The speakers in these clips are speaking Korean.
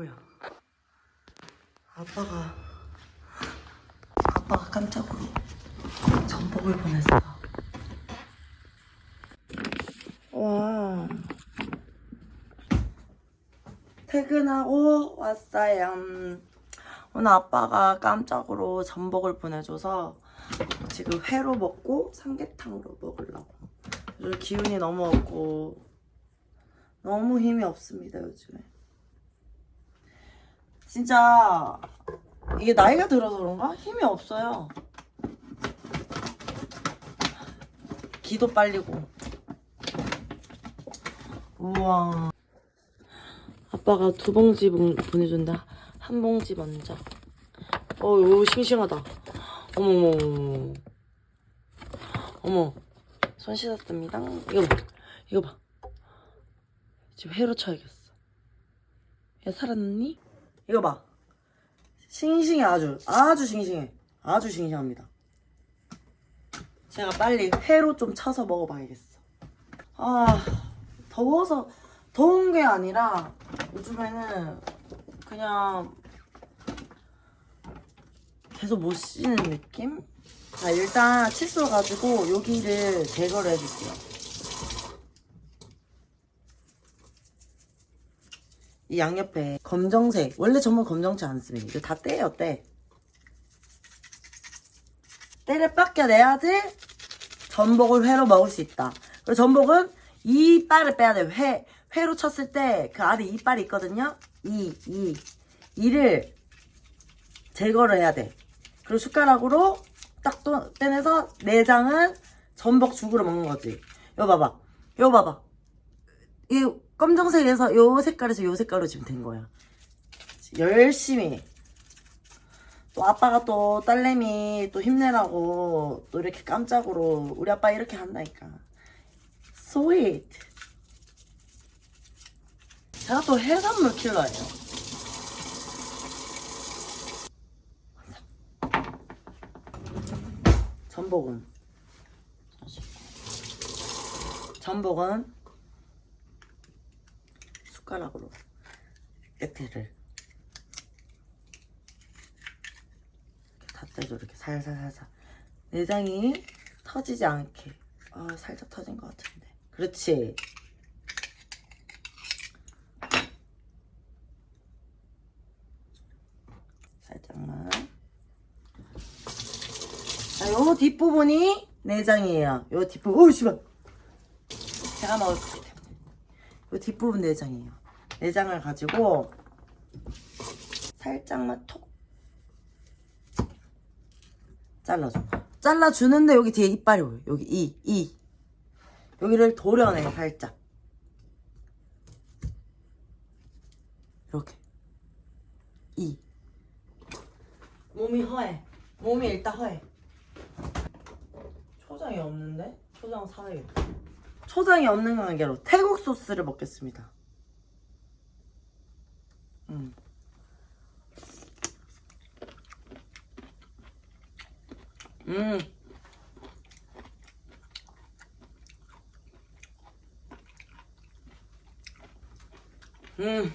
뭐야? 아빠가 아빠가 깜짝으로 전복을 보냈어. 와. 퇴근하고 왔어요. 오늘 아빠가 깜짝으로 전복을 보내줘서 지금 회로 먹고 삼계탕으로 먹으려고. 요즘 기운이 너무 없고 너무 힘이 없습니다 요즘에. 진짜 이게 나이가 들어서 그런가? 힘이 없어요. 기도 빨리고. 우와. 아빠가 두 봉지 보- 보내준다. 한 봉지 먼저. 어, 이거 싱싱하다. 어머, 어머, 어머. 어머. 손 씻었습니다. 이거 봐. 이거 봐. 지금 회로 쳐야겠어. 야, 살았니? 이거 봐. 싱싱해, 아주. 아주 싱싱해. 아주 싱싱합니다. 제가 빨리 회로 좀 쳐서 먹어봐야겠어. 아, 더워서, 더운 게 아니라, 요즘에는 그냥 계속 못 쉬는 느낌? 자, 일단 칫솔 가지고 여기를 제거를 해줄게요. 이 양옆에 검정색, 원래 전부 검정색 안 씁니다. 이거 다 떼요, 떼. 때를 빡겨내야지 전복을 회로 먹을 수 있다. 그리고 전복은 이빨을 빼야 돼요. 회, 회로 쳤을 때 그 안에 이빨이 있거든요. 이, 이, 이를 제거를 해야 돼. 그리고 숟가락으로 딱 또 떼내서 내장은 전복 죽으로 먹는 거지. 요 봐봐. 요 봐봐. 이 검정색에서 요 색깔에서 요 색깔로 지금 된 거야. 열심히. 또 아빠가 또 딸내미 또 힘내라고 또 이렇게 깜짝으로 우리 아빠 이렇게 한다니까. sweet. 제가 또 해산물 킬러예요. 전복은 전복은 숟가락으로 끝에를 다 떼줘 이렇게 살살살살 내장이 터지지 않게 아 살짝 터진 것 같은데 그렇지 살짝만 자, 요 뒷부분이 내장이에요. 요 뒷부분, 오, 씨발. 제가 먹을 것 같아요. 요 뒷부분 내장이에요. 내장을 가지고 살짝만 톡 잘라줘. 잘라주는데 여기 뒤에 이빨이 보여. 여기 이, 이. 여기를 도려내, 살짝. 이렇게. 이. 몸이 허해. 몸이 일단 허해. 초장이 없는데? 초장 사야겠다. 초장이 없는 관계로 태국 소스를 먹겠습니다. 음. 음. 음.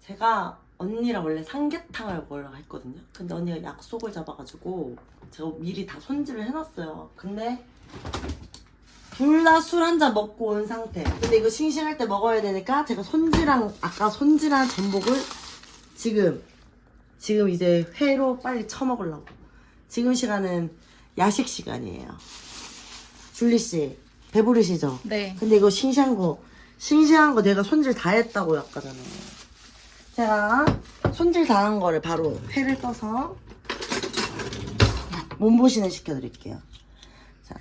제가 언니랑 원래 삼계탕을 먹으려고 했거든요. 근데 언니가 약속을 잡아가지고 제가 미리 다 손질을 해놨어요. 근데 둘 다 술 한 잔 먹고 온 상태. 근데 이거 싱싱할 때 먹어야 되니까 제가 손질한 아까 손질한 전복을 지금 지금 이제 회로 빨리 쳐먹으려고. 지금 시간은 야식 시간이에요. 줄리 씨 배부르시죠? 네. 근데 이거 싱싱한 거 싱싱한 거 내가 손질 다 했다고 아까잖아요. 제가 손질 다 한 거를 바로 회를 떠서 몸보신을 시켜드릴게요. 자,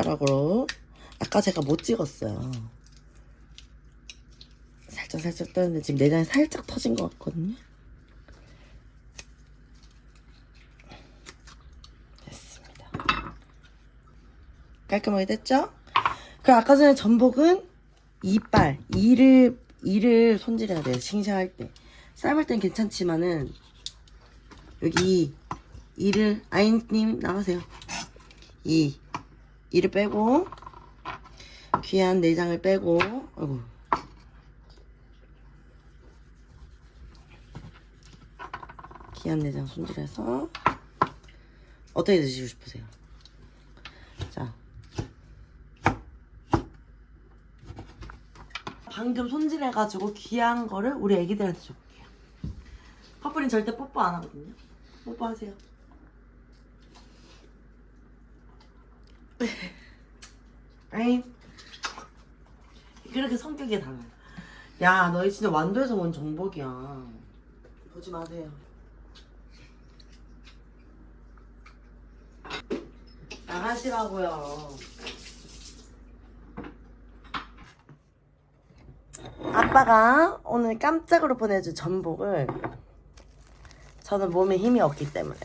숟가락으로 아까 제가 못 찍었어요. 살짝 살짝 떠는데 지금 내장이 살짝 터진 것 같거든요. 됐습니다. 깔끔하게 됐죠? 그 아까 전에 전복은 이빨, 이를 이를 손질해야 돼요. 싱싱할 때. 삶을 땐 괜찮지만은 여기 이를 아인님 나가세요. 이 이를 빼고 귀한 내장을 빼고 아이고. 귀한 내장 손질해서 어떻게 드시고 싶으세요? 자. 방금 손질해가지고 귀한 거를 우리 애기들한테 줘볼게요. 커플은 절대 뽀뽀 안 하거든요. 뽀뽀하세요 에이. 그렇게 성격이 달라요 야 너희 진짜 완도에서 온 정복이야. 보지 마세요. 나가시라고요. 아빠가 오늘 깜짝으로 보내준 전복을 저는 몸에 힘이 없기 때문에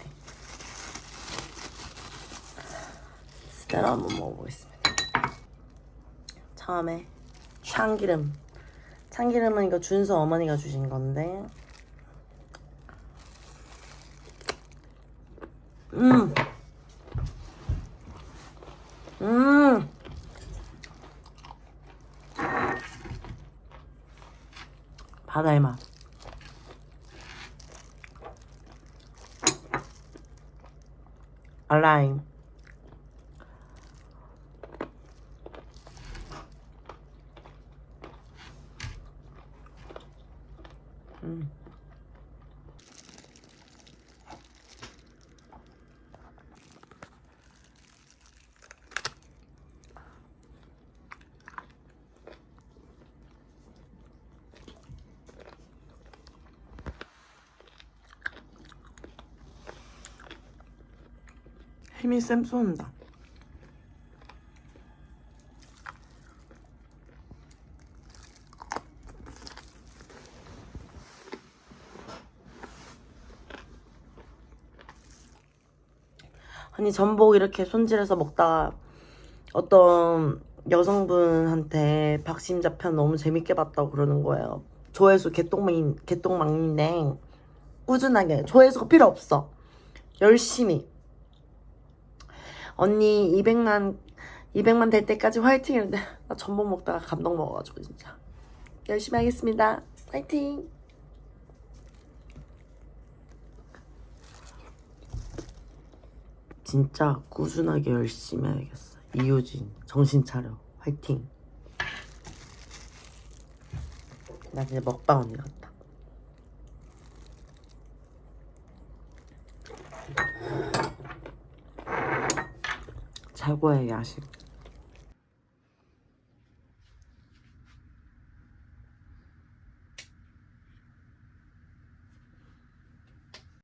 제대로 한번 먹어보겠습니다 처음에 참기름 참기름은 이거 준수 어머니가 주신 건데 음. 음. 바다의 맛. 알라임. 힘이 쌤 쏜다. 아니 전복 이렇게 손질해서 먹다가 어떤 여성분한테 박심자 편 너무 재밌게 봤다고 그러는 거예요. 조회수 개똥망 개똥망인데 꾸준하게 조회수가 필요 없어. 열심히 언니 200만 200만 될 때까지 화이팅 이랬는데 나 전복 먹다가 감동 먹어가지고 진짜 열심히 하겠습니다. 화이팅. 진짜 꾸준하게 열심히 해야겠어. 이효진 정신 차려. 화이팅. 나 진짜 먹방 언니 같다. 최고의 야식.